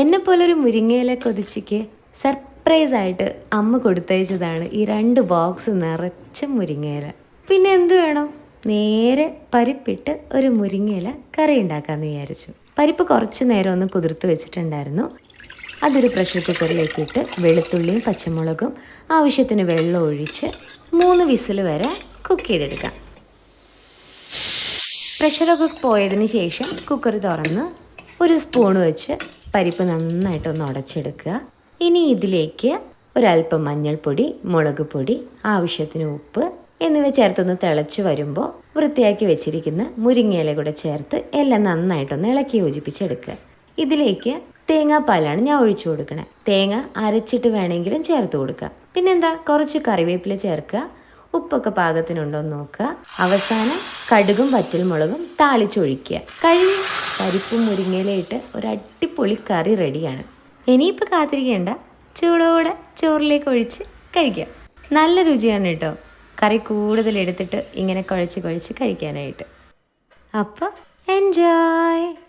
എന്നെ ഒരു മുരിങ്ങയില കൊതിച്ചിക്ക് സർപ്രൈസായിട്ട് അമ്മ കൊടുത്തയച്ചതാണ് ഈ രണ്ട് ബോക്സ് നിറച്ച മുരിങ്ങയില. പിന്നെ എന്ത് വേണം? നേരെ പരിപ്പിട്ട് ഒരു മുരിങ്ങയില കറി ഉണ്ടാക്കാമെന്ന് വിചാരിച്ചു. പരിപ്പ് കുറച്ച് നേരം ഒന്ന് കുതിർത്ത് വെച്ചിട്ടുണ്ടായിരുന്നു. അതൊരു പ്രഷർ കുക്കറിലേക്ക് ഇട്ട് വെളുത്തുള്ളിയും പച്ചമുളകും ആവശ്യത്തിന് വെള്ളം ഒഴിച്ച് മൂന്ന് വിസിൽ വരെ കുക്ക് ചെയ്തെടുക്കാം. പ്രഷറൊക്കെ പോയതിന് ശേഷം കുക്കർ തുറന്ന് ഒരു സ്പൂൺ വെച്ച് പരിപ്പ് നന്നായിട്ടൊന്ന് ഉടച്ചെടുക്കുക. ഇനി ഇതിലേക്ക് ഒരല്പം മഞ്ഞൾപ്പൊടി മുളക് പൊടി ആവശ്യത്തിന് ഉപ്പ് എന്നിവ ചേർത്തൊന്ന് തിളച്ചു വരുമ്പോൾ വൃത്തിയാക്കി വെച്ചിരിക്കുന്ന മുരിങ്ങയില കൂടെ ചേർത്ത് എല്ലാം നന്നായിട്ടൊന്ന് ഇളക്കി യോജിപ്പിച്ചെടുക്കുക. ഇതിലേക്ക് തേങ്ങാപ്പാലാണ് ഞാൻ ഒഴിച്ചു കൊടുക്കണേ. തേങ്ങ അരച്ചിട്ട് വേണമെങ്കിലും ചേർത്ത് കൊടുക്കുക പിന്നെന്താ? കുറച്ച് കറിവേപ്പില ചേർക്കുക. ഉപ്പൊക്കെ പാകത്തിനുണ്ടോ എന്ന് നോക്കുക. അവസാനം കടുകും വറ്റൽമുളകും താളിച്ചൊഴിക്കുക. കഴിഞ്ഞ് പരിപ്പും മുരിങ്ങയിലയിട്ട് ഒരു അടിപൊളി കറി റെഡിയാണ്. ഇനിയിപ്പോൾ കാത്തിരിക്കേണ്ട. ചൂടോടെ ചോറിലേക്ക് ഒഴിച്ച് കഴിക്കുക. നല്ല രുചിയാണ് കേട്ടോ. കറി കൂടുതൽ എടുത്തിട്ട് ഇങ്ങനെ കുഴച്ച് കുഴച്ച് കഴിക്കാനായിട്ട്. അപ്പോൾ എൻജോയ്